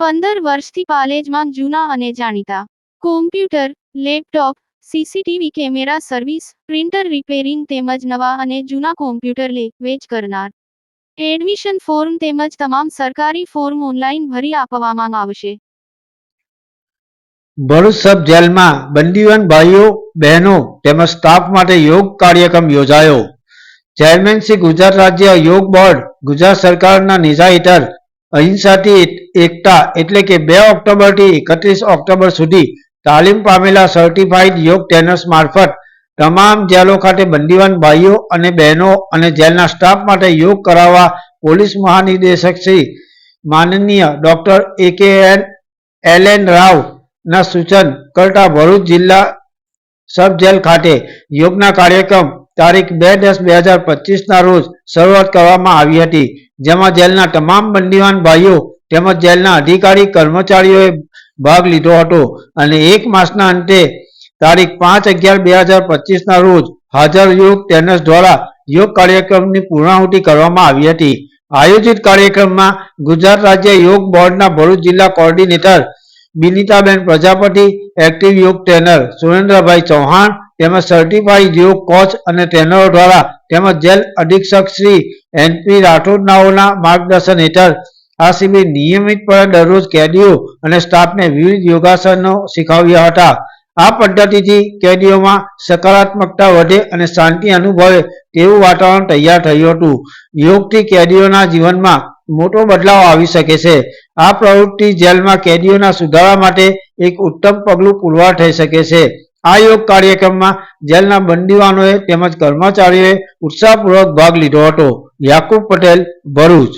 પંદર વર્ષથી પાલેજમાં જૂના અને જાણીતા. Computer laptop CCTV camera service printer repairing તેમજ નવા અને જૂના કોમ્પ્યુટર લે, વેચ કરનાર. એડમિશન ફોર્મ તેમજ તમામ સરકારી ફોર્મ ઓનલાઈન ભરી આપવામાં આવશે. ભરૂચ સબ જેલમાં બંદીવાન ભાઈઓ, બહેનો તેમજ સ્ટાફ માટે યોગ કાર્યક્રમ યોજાયો. ચેરમેન શ્રી ગુજરાત રાજ્ય યોગ બોર્ડ ગુજરાત સરકારના નિઝા હેઠળ અહિંસાથી એકતા એટલે કે બે ઓક્ટોબરથી એકત્રીસ ઓક્ટોબર સુધી તાલીમ પામેલા સર્ટિફાઈડ યોગ ટ્રેનર્સ મારફત તમામ જેલો ખાતે બંદીવાન ભાઈઓ અને બહેનો અને જેલના સ્ટાફ માટે યોગ કરાવવા પોલીસ મહાનિદેશક શ્રી માનનીય ડોક્ટર એ કે એન એલ એન રાવ ના સૂચન કરતા ભરૂચ જિલ્લા સબ જેલ ખાતે યોગના કાર્યક્રમ તારીખ બે દસ બે હજાર પચીસના રોજ શરૂઆત કરવામાં આવી હતી. જેમાં જેલના તમામ બંદીવાન ભાઈઓ તેમજ જેલના અધિકારી કર્મચારીઓએ ભાગ લીધો હતો અને એક માસના અંતે તારીખ પાંચ અગિયાર બે હજાર પચીસના રોજ હાજર યોગ ટેનર્સ દ્વારા યોગ કાર્યક્રમની પૂર્ણાહુતિ કરવામાં આવી હતી. આયોજિત કાર્યક્રમમાં ગુજરાત રાજ્ય યોગ બોર્ડના ભરૂચ જિલ્લા coordinator Binitaben Prajapati, active yog trainer Surendrabhai Chauhan તેમજ સર્ટિફાઈડ યોગ કોચ અને ટ્રેનરો દ્વારા તેમજ જેલ અધિક્ષક શ્રી એનપી રાઠોડનાઓના માર્ગદર્શન હેઠળ આ શિબિર નિયમિતપણે દરરોજ કેદીઓ અને સ્ટાફને વિવિધ યોગાસનો શીખવ્યા હતા. આ પદ્ધતિથી કેદીઓમાં સકારાત્મકતા વધે અને શાંતિ અનુભવે તેવું વાતાવરણ તૈયાર થયું હતું. યોગથી કેદીઓના જીવનમાં મોટો બદલાવ આવી શકે છે. આ પ્રવૃત્તિ જેલમાં કેદીઓના સુધારા માટે એક ઉત્તમ પગલું પુરવાર થઈ શકે છે. આ યોગ કાર્યક્રમમાં જેલના બંદીવાનોએ તેમજ કર્મચારીઓએ ઉત્સાહપૂર્વક ભાગ લીધો હતો. યાકુબ પટેલ ભરૂચ.